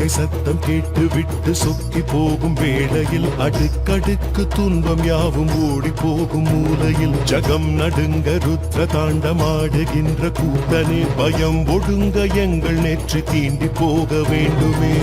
உடுக்கை சத்தம் கேட்டு விட்டு சொக்கி போகும் வேளையில் அடுக்கடுக்கு துன்பம் யாவும் ஓடி போகும் மூலையில் ஜகம் நடுங்க ருத்ர தாண்டமாடுகின்ற கூத்தனே பயம் ஒடுங்க எங்கள் நெற்றி தீண்டி போக வேண்டுமே.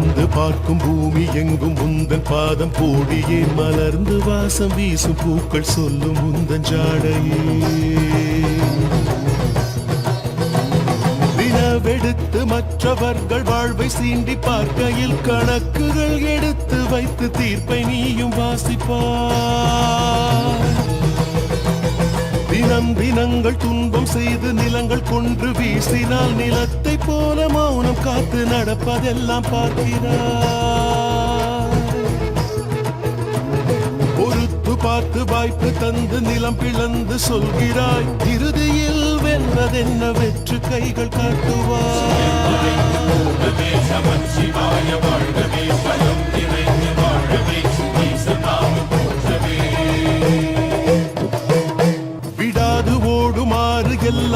வந்து பார்க்கும் பூமி எங்கும் உந்தன் பாதம் போடியே மலர்ந்து வாசம் வீசும் பூக்கள் சொல்லும் உந்தன் ஜாடையே. வினவெடுத்து மற்றவர்கள் வாழ்வை சீண்டி பார்க்கையில் கணக்குகள் எடுத்து வைத்து தீர்ப்பை நீயும் வாசிப்பார். தினம் தினங்கள் துன் செய்து நிலங்கள் கொன்று வீசினால் நிலத்தை போல மௌனம் காத்து நடப்பதெல்லாம் பார்க்கிறார் பொறுத்து பார்த்து வாய்ப்பு தந்து நிலம் பிளந்து சொல்கிறாய். இறுதியில் வென்றதென்ன வெற்று கைகள் காட்டுவார்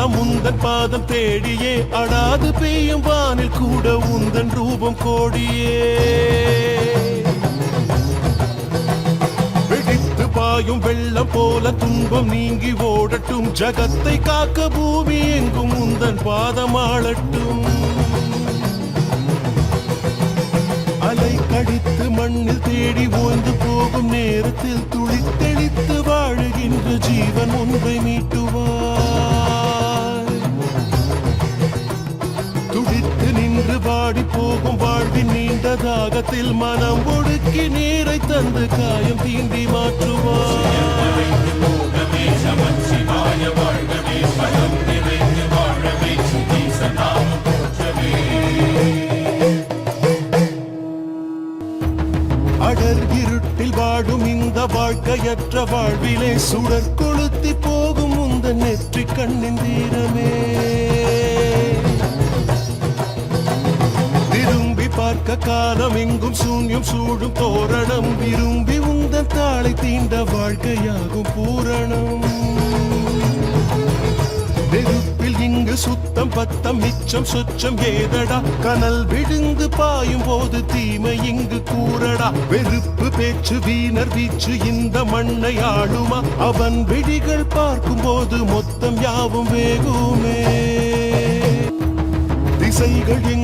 முந்தன் பாதம் தேடியே அடாது பெய்யும் வானில் கூட உந்தன் ரூபம் கோடியே. வெடித்து பாயும் வெள்ளம் போல துன்பம் நீங்கி ஓடட்டும் ஜகத்தை காக்க பூமி எங்கும் உந்தன் பாதம் ஆளட்டும். அலை கடித்து மண்ணில் தேடி ஓய்ந்து போகும் நேரத்தில் துளித்தெளித்து வாழுகின்ற ஜீவன் ஒன்றை மீட்டும். தாகத்தில் மனம் ஒடுக்கி நீரை தந்து காயம் தீண்டி மாற்றுவார் அடர் இருட்டில் வாடும் இந்த வாழ்க்கையற்ற வாழ்விலே சுடர் கொளுத்தி போகும் உந்த நெற்றி கண்ணின் தீரமே. பார்க்க காலம் எங்கும் சூன்யம் சூடும் தோரணம். விரும்பி உந்தன் தாளை தீண்ட வாழ்க்கையாகும் பூரணம். நெருப்பில் இங்கு சுத்தம் பத்தம் மிச்சம் சுச்சம் ஏதடா? கனல் விடுந்து பாயும் போது தீமை இங்கு கூறடா? வெறுப்பு பேச்சு வீணர் வீச்சு இந்த மண்ணை ஆளுமா? அவன் விழிகள் பார்க்கும் போது மொத்தம் யாவும் வேகுமே. திசைகள் எங்கு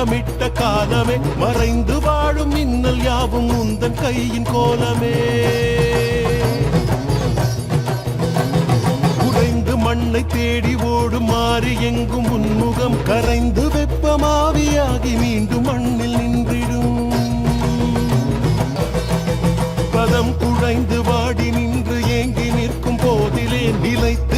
திட்டமிட்ட காலமே மறைந்து வாழும் மின்னல் யாவும் உந்தன் கையின் கோலமே. குறைந்து மண்ணை தேடி ஓடும் மாறி எங்கும் உன்முகம் கரைந்து வெப்பமாவியாகி மீண்டும்